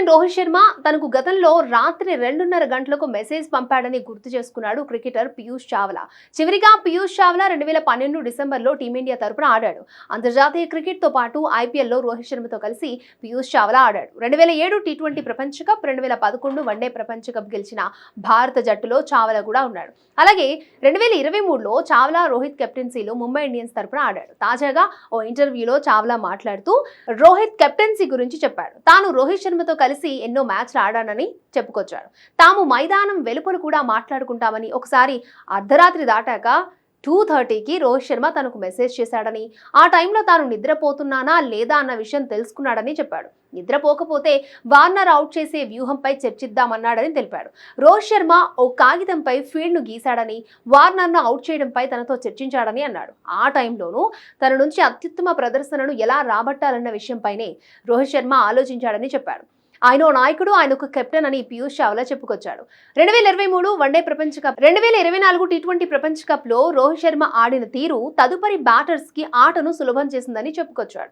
Captain Rohit Sharma తనకు గతంలో రాత్రి రెండున్నర గంటలకు మెసేజ్ పంపాడని గుర్తు చేసుకున్నాడు క్రికెటర్ పీయూష్ చావ్లా. చివరిగా పీయూష్ చావ్లా రెండు వేల పన్నెండు డిసెంబర్లో టీమిండియా తరపున ఆడాడు. అంతర్జాతీయ క్రికెట్తో పాటు ఐపీఎల్లో రోహిత్ శర్మతో కలిసి పీయూష్ చావ్లా ఆడాడు. రెండు వేల ఏడు టీ ట్వంటీ ప్రపంచ కప్ రెండు వేల పదకొండు వన్డే ప్రపంచ కప్ గెలిచిన భారత జట్టులో చావ్లా కూడా ఉన్నాడు. అలాగే రెండు వేల ఇరవై మూడులో చావ్లా రోహిత్ కెప్టెన్సీలో ముంబై ఇండియన్స్ తరపున ఆడాడు. తాజాగా ఓ ఇంటర్వ్యూలో చావ్లా మాట్లాడుతూ రోహిత్ కెప్టెన్సీ గురించి చెప్పాడు. తాను రోహిత్ శర్మతో కలిసి కలిసి ఎన్నో మ్యాచ్లు ఆడానని చెప్పుకొచ్చాడు. తాము మైదానం వెలుపల కూడా మాట్లాడుకుంటామని ఒకసారి అర్ధరాత్రి దాటాక టూ థర్టీకి రోహిత్ శర్మ తనకు మెసేజ్ చేశాడని ఆ టైంలో తాను నిద్రపోతున్నానా లేదా అన్న విషయం తెలుసుకున్నాడని చెప్పాడు. నిద్రపోకపోతే వార్నర్ అవుట్ చేసే వ్యూహంపై చర్చిద్దామన్నాడని తెలిపాడు. రోహిత్ శర్మ ఓ కాగితంపై ఫీల్డ్ను గీశాడని వార్నర్ను అవుట్ చేయడంపై తనతో చర్చించాడని అన్నాడు. ఆ టైంలోనూ తన నుంచి అత్యుత్తమ ప్రదర్శనను ఎలా రాబట్టాలన్న విషయంపైనే రోహిత్ శర్మ ఆలోచించాడని చెప్పాడు. ఆయన ఓ నాయకుడు ఆయన ఒక కెప్టెన్ అని పీయూష్ చావ్లా చెప్పుకొచ్చాడు. రెండు వేల ఇరవై మూడు వన్డే ప్రపంచ కప్ రెండు వేల ఇరవై నాలుగు టీ ట్వంటీ ప్రపంచ కప్లో రోహిత్ శర్మ ఆడిన తీరు తదుపరి బ్యాటర్స్కి ఆటను సులభం చేసిందని చెప్పుకొచ్చాడు.